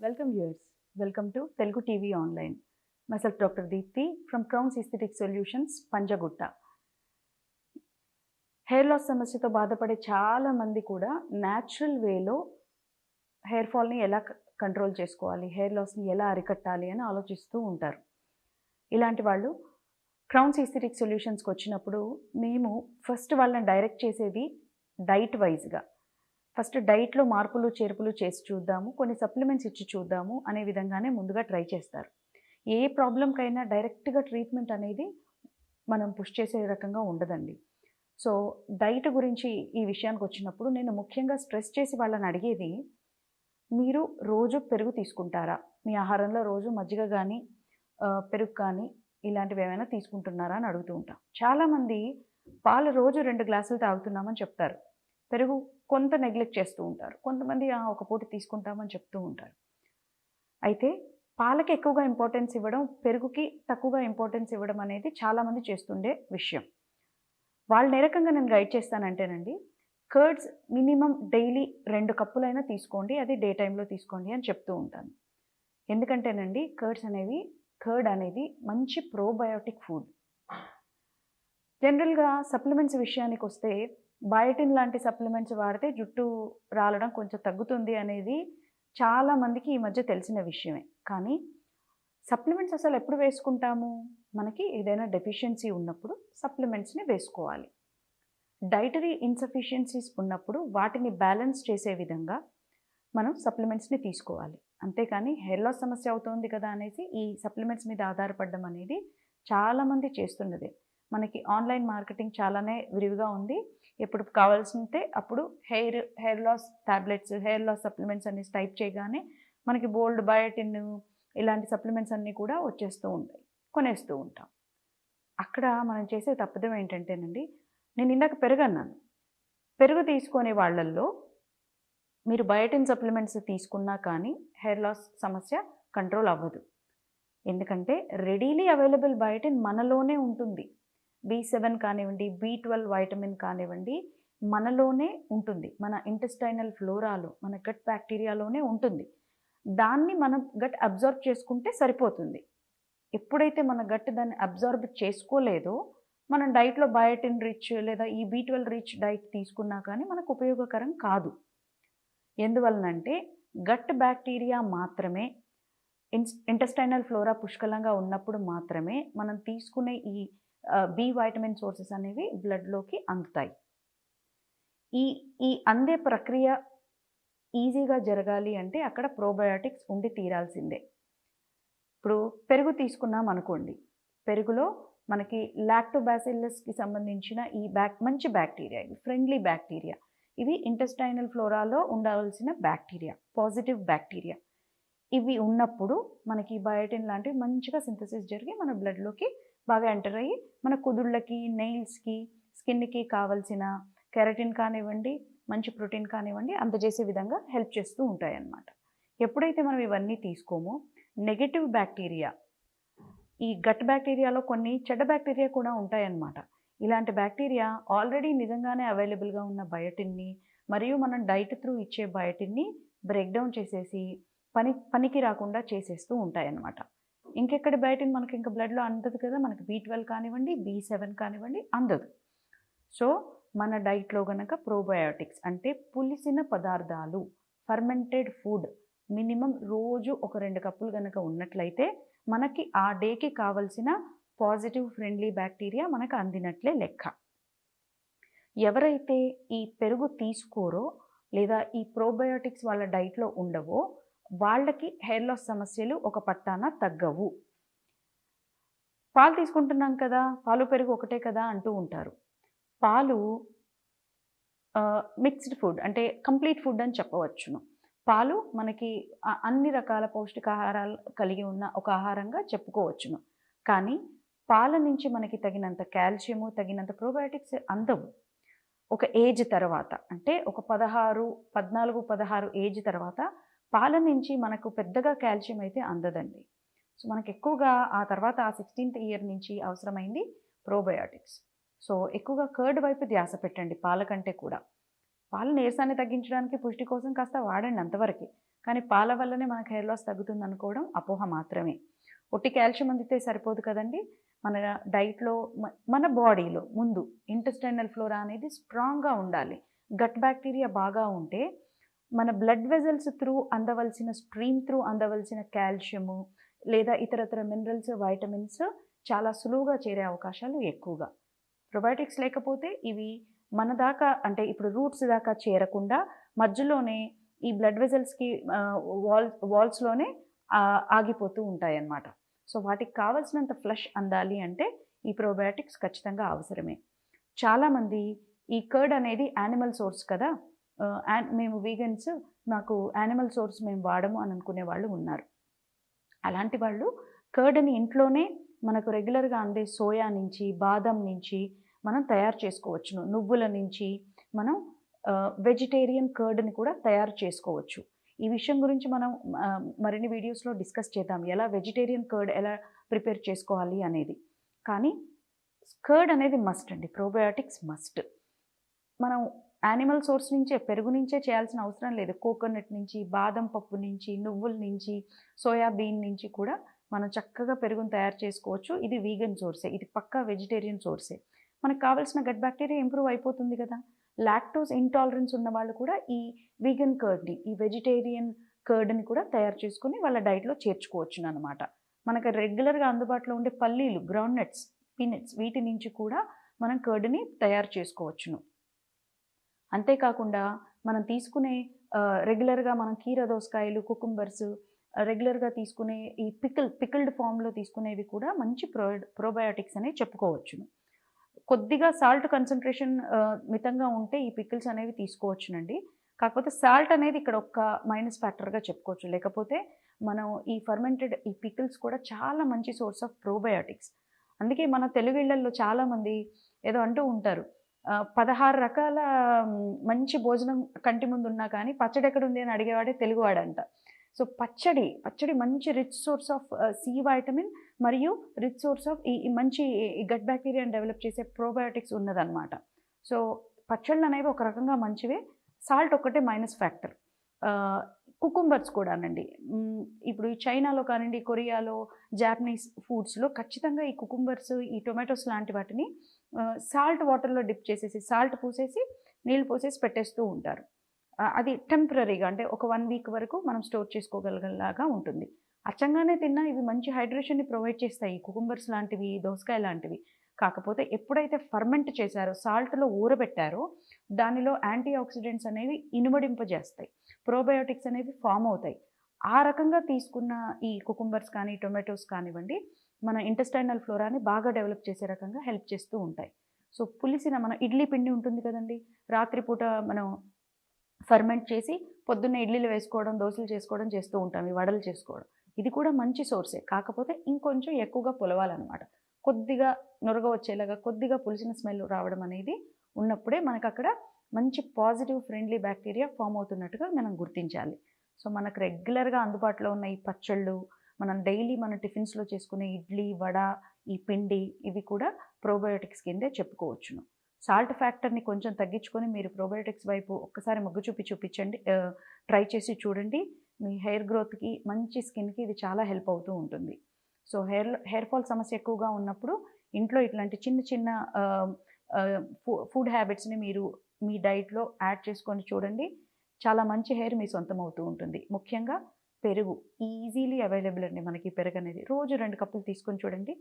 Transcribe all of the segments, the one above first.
Welcome yours welcome to Telugu TV online Myself doctor Deepti from crowns aesthetic solutions Panjagutta hair loss సమస్యతో బాధపడే చాలా మంది కూడా natural వేలో హెయిర్ ఫాల్ని ఎలా కంట్రోల్ చేసుకోవాలి? హెయిర్ లాస్ని ఎలా అరికట్టాలి అని ఆలోచిస్తూ ఉంటారు. ఇలాంటి వాళ్ళు క్రౌన్స్ ఇస్థెటిక్ సొల్యూషన్స్కి వచ్చినప్పుడు మేము ఫస్ట్ వాళ్ళని డైరెక్ట్ చేసేది డైట్ వైజ్గా ఫస్ట్ డైట్లో మార్పులు చేర్పులు చేసి చూద్దాము కొన్ని సప్లిమెంట్స్ ఇచ్చి చూద్దాము అనే విధంగానే ముందుగా ట్రై చేస్తారు. ఏ ప్రాబ్లంకైనా డైరెక్ట్గా ట్రీట్మెంట్ అనేది మనం పుష్ చేసే రకంగా ఉండదండి. సో డైట్ గురించి ఈ విషయానికి వచ్చినప్పుడు నేను ముఖ్యంగా స్ట్రెస్ చేసి వాళ్ళని అడిగేది మీరు రోజు పెరుగు తీసుకుంటారా? మీ ఆహారంలో రోజు మజ్జిగ కానీ పెరుగు కానీ ఇలాంటివి ఏమైనా తీసుకుంటున్నారా అని అడుగుతూ ఉంటాం. చాలామంది పాలు రోజు రెండు గ్లాసులు తాగుతున్నామని చెప్తారు. పెరుగు కొంత నెగ్లెక్ట్ చేస్తూ ఉంటారు. కొంతమంది "ఆ, ఒక పూట తీసుకుంటామని చెప్తూ ఉంటారు. అయితే పాలకి ఎక్కువగా ఇంపార్టెన్స్ ఇవ్వడం పెరుగుకి తక్కువగా ఇంపార్టెన్స్ ఇవ్వడం అనేది చాలామంది చేస్తుండే విషయం. వాళ్ళని ఏ రకంగా నేను గైడ్ చేస్తానంటేనండి కర్డ్స్ మినిమం డైలీ రెండు కప్పులైనా తీసుకోండి అది డే టైంలో తీసుకోండి అని చెప్తూ ఉంటాను. ఎందుకంటేనండి కర్డ్స్ అనేవి కర్డ్ అనేది మంచి ప్రోబయోటిక్ ఫుడ్. జనరల్గా సప్లిమెంట్స్ విషయానికి వస్తే బయోటిన్ లాంటి సప్లిమెంట్స్ వాడితే జుట్టు రాలడం కొంచెం తగ్గుతుంది అనేది చాలా మందికి ఈ మధ్య తెలిసిన విషయమే. కానీ సప్లిమెంట్స్ అసలు ఎప్పుడు వేసుకుంటాము? మనకి ఏదైనా డెఫిషియన్సీ ఉన్నప్పుడు సప్లిమెంట్స్ని వేసుకోవాలి. డైటరీ ఇన్సఫిషియన్సీస్ ఉన్నప్పుడు వాటిని బ్యాలెన్స్ చేసే విధంగా మనం సప్లిమెంట్స్ని తీసుకోవాలి. అంతేకాని హెయిర్ లాస్ సమస్య అవుతుంది కదా అనేసి ఈ సప్లిమెంట్స్ మీద ఆధారపడడం అనేది చాలామంది చేస్తున్నదే మనకి ఆన్లైన్ మార్కెటింగ్ చాలానే విరివిగా ఉంది. ఎప్పుడు కావాల్సింటే అప్పుడు hair hair loss tablets hair loss supplements అన్ని టైప్ చేయగానే మనకి బోల్డ్ బయోటిన్ ఇలాంటి సప్లిమెంట్స్ అన్నీ కూడా వచ్చేస్తూ ఉంటాయి కొనేస్తూ ఉంటాం. అక్కడ మనం చేసే తప్పదం ఏంటంటేనండి నేను ఇందాక పెరుగు అన్నాను పెరుగు తీసుకునే వాళ్ళల్లో మీరు బయోటిన్ సప్లిమెంట్స్ తీసుకున్నా కానీ హెయిర్ లాస్ సమస్య కంట్రోల్ అవ్వదు. ఎందుకంటే రెడీలీ అవైలబుల్ బయోటిన్ మనలోనే ఉంటుంది. బి సెవెన్ కానివ్వండి బి ట్వెల్వ్ వైటమిన్ కానివ్వండి మనలోనే ఉంటుంది. మన ఇంటెస్టైనల్ ఫ్లోరాలో మన గట్ బ్యాక్టీరియాలోనే ఉంటుంది. దాన్ని మనం గట్ అబ్జర్వ్ చేసుకుంటే సరిపోతుంది. ఎప్పుడైతే మన గట్ దాన్ని అబ్జర్వ్ చేసుకోలేదో మనం డైట్లో బయోటిన్ రిచ్ లేదా ఈ బీ ట్వెల్వ్ రిచ్ డైట్ తీసుకున్నా కానీ మనకు ఉపయోగకరం కాదు. ఎందువలనంటే గట్ బ్యాక్టీరియా మాత్రమే ఇన్స్ ఇంటెస్టైనల్ ఫ్లోరా పుష్కలంగా ఉన్నప్పుడు మాత్రమే మనం తీసుకునే ఈ బి వైటమిన్ సోర్సెస్ అనేవి బ్లడ్లోకి అందుతాయి. ఈ ఈ అందే ప్రక్రియ ఈజీగా జరగాలి అంటే అక్కడ ప్రోబయోటిక్స్ ఉండి తీరాల్సిందే. ఇప్పుడు పెరుగు తీసుకున్నాం అనుకోండి. పెరుగులో మనకి లాక్టోబాసిల్లస్కి సంబంధించిన ఈ బ్యాక్ మంచి బ్యాక్టీరియా ఇవి ఫ్రెండ్లీ బ్యాక్టీరియా ఇవి ఇంటెస్టైనల్ ఫ్లోరాలో ఉండవలసిన బ్యాక్టీరియా పాజిటివ్ బ్యాక్టీరియా ఇవి ఉన్నప్పుడు మనకి బయోటిన్ లాంటివి మంచిగా సింథసిస్ జరిగి మన బ్లడ్లోకి బాగా ఎంటర్ అయ్యి మన కుదుళ్ళకి నెయిల్స్కి స్కిన్కి కావలసిన కెరటిన్ కానివ్వండి మంచి ప్రోటీన్ కానివ్వండి అందజేసే విధంగా హెల్ప్ చేస్తూ ఉంటాయన్నమాట. ఎప్పుడైతే మనం ఇవన్నీ తీసుకోమో నెగటివ్ బ్యాక్టీరియా ఈ గట్ బ్యాక్టీరియాలో కొన్ని చెడ్డ బ్యాక్టీరియా కూడా ఉంటాయన్నమాట. ఇలాంటి బ్యాక్టీరియా ఆల్రెడీ నిజంగానే అవైలబుల్గా ఉన్న బయోటిన్ని మరియు మనం డైట్ త్రూ ఇచ్చే బయోటిన్ని బ్రేక్ డౌన్ చేసేసి పని పనికి రాకుండా చేసేస్తూ ఉంటాయన్నమాట. ఇంకెక్కడ బయోటిన్ మనకి ఇంకా బ్లడ్లో అందదు కదా మనకి బీ ట్వెల్వ్ కానివ్వండి బీ సెవెన్ కానివ్వండి అందదు. సో మన డైట్లో గనక ప్రోబయోటిక్స్ అంటే పులిసిన పదార్థాలు ఫర్మెంటెడ్ ఫుడ్ మినిమం రోజు ఒక రెండు కప్పులు కనుక ఉన్నట్లయితే మనకి ఆ డేకి కావలసిన పాజిటివ్ ఫ్రెండ్లీ బ్యాక్టీరియా మనకు అందినట్లే లెక్క. ఎవరైతే ఈ పెరుగు తీసుకోరో లేదా ఈ ప్రోబయోటిక్స్ వాళ్ళ డైట్లో ఉండవో వాళ్ళకి హెయిర్ లాస్ సమస్యలు ఒక పట్టాన తగ్గవు. పాలు తీసుకుంటున్నాం కదా పాలు పెరుగు ఒకటే కదా అంటూ ఉంటారు. పాలు మిక్స్డ్ ఫుడ్ అంటే కంప్లీట్ ఫుడ్ అని చెప్పవచ్చును. పాలు మనకి అన్ని రకాల పౌష్టికాహారాలు కలిగి ఉన్న ఒక ఆహారంగా చెప్పుకోవచ్చును. కానీ పాల నుంచి మనకి తగినంత కాల్షియము తగినంత ప్రోబయోటిక్స్ అందవు. ఒక ఏజ్ తర్వాత అంటే ఒక పదహారు పద్నాలుగు పదహారు ఏజ్ తర్వాత పాల నుంచి మనకు పెద్దగా కాల్షియం అయితే అందదండి. సో మనకు ఎక్కువగా ఆ తర్వాత ఆ సిక్స్టీన్త్ ఇయర్ నుంచి అవసరమైంది ప్రోబయోటిక్స్. సో ఎక్కువగా కర్డ్ వైపు ధ్యాస పెట్టండి పాల కంటే కూడా. పాల నీరసాన్ని తగ్గించడానికి పుష్టి కోసం కాస్త వాడండి అంతవరకు. కానీ పాల వల్లనే మనకు హెయిర్ లాస్ తగ్గుతుంది అనుకోవడం అపోహ మాత్రమే. ఒట్టి కాల్షియం అందితే సరిపోదు కదండి. మన డైట్లో మన బాడీలో ముందు ఇంటెస్టైనల్ ఫ్లోరా అనేది స్ట్రాంగ్గా ఉండాలి. గట్ బ్యాక్టీరియా బాగా ఉంటే మన బ్లడ్ వెజల్స్ త్రూ అందవలసిన స్ట్రీమ్ త్రూ అందవలసిన కాల్షియము లేదా ఇతరతర మినరల్స్ వైటమిన్స్ చాలా సులువుగా చేరే అవకాశాలు ఎక్కువగా. ప్రొబయోటిక్స్ లేకపోతే ఇవి మన దాకా అంటే ఇప్పుడు రూట్స్ దాకా చేరకుండా మధ్యలోనే ఈ బ్లడ్ వెజల్స్కి వాల్ వాల్స్లోనే ఆగిపోతూ ఉంటాయి అన్నమాట సో వాటికి కావాల్సినంత ఫ్లష్ అందాలి అంటే ఈ ప్రోబయాటిక్స్ ఖచ్చితంగా అవసరమే. చాలామంది ఈ కర్డ్ అనేది యానిమల్ సోర్స్ కదా. యాన్- మేము వీగన్స్ మాకు యానిమల్ సోర్స్ మేము వాడము అని అనుకునే వాళ్ళు ఉన్నారు. అలాంటి వాళ్ళు కర్డ్ని ఇంట్లోనే మనకు రెగ్యులర్గా అందే సోయా నుంచి బాదం నుంచి మనం తయారు చేసుకోవచ్చును. నువ్వుల నుంచి మనం వెజిటేరియన్ కర్డ్ని కూడా తయారు చేసుకోవచ్చు. ఈ విషయం గురించి మనం మరిన్ని వీడియోస్లో డిస్కస్ చేద్దాం. ఎలా వెజిటేరియన్ కర్డ్ ఎలా ప్రిపేర్ చేసుకోవాలి అనేది. కానీ కర్డ్ అనేది మస్ట్ అండి. ప్రోబయోటిక్స్ మస్ట్ మనం యానిమల్ సోర్స్ నుంచే పెరుగు నుంచే చేయాల్సిన అవసరం లేదు. కోకోనట్ నుంచి బాదం పప్పు నుంచి నువ్వుల నుంచి సోయాబీన్ నుంచి కూడా మనం చక్కగా పెరుగును తయారు చేసుకోవచ్చు. ఇది వీగన్ సోర్సే ఇది పక్కా వెజిటేరియన్ సోర్సే మనకు కావాల్సిన గట్ బ్యాక్టీరియా ఇంప్రూవ్ అయిపోతుంది కదా. లాక్టోస్ ఇంటాలరెన్స్ ఉన్న వాళ్ళు కూడా ఈ వీగన్ కర్డ్ని ఈ వెజిటేరియన్ కర్డ్ని కూడా తయారు చేసుకుని వాళ్ళ డైట్లో చేర్చుకోవచ్చు అనమాట మనకు రెగ్యులర్గా అందుబాటులో ఉండే పల్లీలు గ్రౌండ్ నట్స్ పీనట్స్ వీటి నుంచి కూడా మనం కర్డ్ని తయారు చేసుకోవచ్చును. అంతేకాకుండా మనం తీసుకునే రెగ్యులర్గా మనం కీర దోసకాయలు కుకుంబర్స్ రెగ్యులర్గా తీసుకునే ఈ పికిల్ పికిల్డ్ ఫామ్లో తీసుకునేవి కూడా మంచి ప్రో ప్రోబయోటిక్స్ అనేవి చెప్పుకోవచ్చును. కొద్దిగా సాల్ట్ కన్సన్ట్రేషన్ మితంగా ఉంటే ఈ పికిల్స్ అనేవి తీసుకోవచ్చునండి. కాకపోతే సాల్ట్ అనేది ఇక్కడ ఒక్క మైనస్ ఫ్యాక్టర్గా చెప్పుకోవచ్చు. లేకపోతే మనం ఈ ఫర్మెంటెడ్ ఈ పికిల్స్ కూడా చాలా మంచి సోర్స్ ఆఫ్ ప్రోబయోటిక్స్. అందుకే మన తెలుగు ఇళ్ళలో చాలామంది ఏదో అంటూ ఉంటారు పదహారు రకాల మంచి భోజనం కంటి ముందు ఉన్నా కానీ పచ్చడి ఎక్కడ ఉంది అని అడిగేవాడే తెలుగువాడంట. సో పచ్చడి పచ్చడి మంచి rich source of C vitamin మరియు రిచ్ సోర్స్ ఆఫ్ ఈ ఈ మంచి గట్ బ్యాక్టీరియాని డెవలప్ చేసే ప్రోబయోటిక్స్ ఉన్నదనమాట సో పచ్చళ్ళు అనేవి ఒక రకంగా మంచివే. సాల్ట్ ఒక్కటే మైనస్ ఫ్యాక్టర్ కుకుంబర్స్ కూడానండి. ఇప్పుడు ఈ చైనాలో కానివ్వండి కొరియాలో జాపనీస్ ఫుడ్స్లో ఖచ్చితంగా ఈ కుకుంబర్స్ ఈ టొమాటోస్ లాంటి వాటిని సాల్ట్ వాటర్లో డిప్ చేసేసి సాల్ట్ పూసేసి నీళ్ళు పోసేసి పెట్టేస్తూ ఉంటారు. అది టెంపరీగా అంటే ఒక వన్ వీక్ వరకు మనం స్టోర్ చేసుకోగలగలాగా ఉంటుంది. అచ్చంగానే తిన్నా ఇవి మంచి హైడ్రేషన్ని ప్రొవైడ్ చేస్తాయి. కుకుంబర్స్ లాంటివి దోసకాయ లాంటివి. కాకపోతే ఎప్పుడైతే ఫర్మెంట్ చేశారో సాల్ట్లో ఊరబెట్టారో దానిలో యాంటీ ఆక్సిడెంట్స్ అనేవి ఇనుమడింపజేస్తాయి. ప్రోబయోటిక్స్ అనేవి ఫామ్ అవుతాయి. ఆ రకంగా తీసుకున్న ఈ కుకుంబర్స్ కానీ టొమాటోస్ కానివ్వండి మన ఇంటెస్టైనల్ ఫ్లోరాని బాగా డెవలప్ చేసే రకంగా హెల్ప్ చేస్తూ ఉంటాయి. సో పులిసిన మన ఇడ్లీ పిండి ఉంటుంది కదండి. రాత్రిపూట మనం ఫర్మెంట్ చేసి పొద్దున్న ఇడ్లీలు వేసుకోవడం దోశలు చేసుకోవడం చేస్తూ ఉంటాం ఈ వడలు చేసుకోవడం. ఇది కూడా మంచి సోర్సే కాకపోతే ఇంకొంచెం ఎక్కువగా పులవాలన్నమాట. కొద్దిగా నొరగ వచ్చేలాగా కొద్దిగా పులిసిన స్మెల్ రావడం అనేది ఉన్నప్పుడే మనకు అక్కడ మంచి పాజిటివ్ ఫ్రెండ్లీ బ్యాక్టీరియా ఫామ్ అవుతున్నట్టుగా మనం గుర్తించాలి. సో మనకు రెగ్యులర్గా అందుబాటులో ఉన్న ఈ పచ్చళ్ళు మనం డైలీ మన టిఫిన్స్లో చేసుకునే ఇడ్లీ వడ ఈ పిండి ఇవి కూడా ప్రోబయోటిక్స్ కిందే చెప్పుకోవచ్చును. సాల్ట్ ఫ్యాక్టర్ని కొంచెం తగ్గించుకొని మీరు ప్రోబయోటిక్స్ వైపు ఒక్కసారి మొగ్గు చూపి చూపించండి. ట్రై చేసి చూడండి. మీ హెయిర్ గ్రోత్కి మంచి స్కిన్కి ఇది చాలా హెల్ప్ అవుతూ ఉంటుంది. సో హెయిర్ హెయిర్ ఫాల్ సమస్య ఎక్కువగా ఉన్నప్పుడు ఇంట్లో ఇట్లాంటి చిన్న చిన్న ఫుడ్ హ్యాబిట్స్ని మీరు మీ డైట్లో యాడ్ చేసుకొని చూడండి. చాలా మంచి హెయిర్ మీ సొంతం అవుతూ ఉంటుంది. ముఖ్యంగా పెరుగు ఈజీలీ అవైలబుల్ అండి మనకి పెరుగు అనేది రోజు రెండు కప్పులు తీసుకొని చూడండి.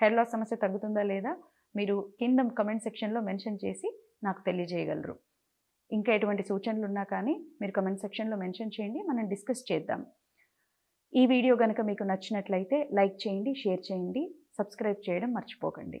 హెయిర్ లాస్ సమస్య తగ్గుతుందా లేదా? మీరు కింద కమెంట్ సెక్షన్లో మెన్షన్ చేసి నాకు తెలియజేయగలరు. ఇంకా ఎటువంటి సూచనలు ఉన్నా కానీ మీరు కమెంట్ సెక్షన్లో మెన్షన్ చేయండి. మనం డిస్కస్ చేద్దాం. ఈ వీడియో కనుక మీకు నచ్చినట్లయితే లైక్ చేయండి షేర్ చేయండి సబ్స్క్రైబ్ చేయడం మర్చిపోకండి.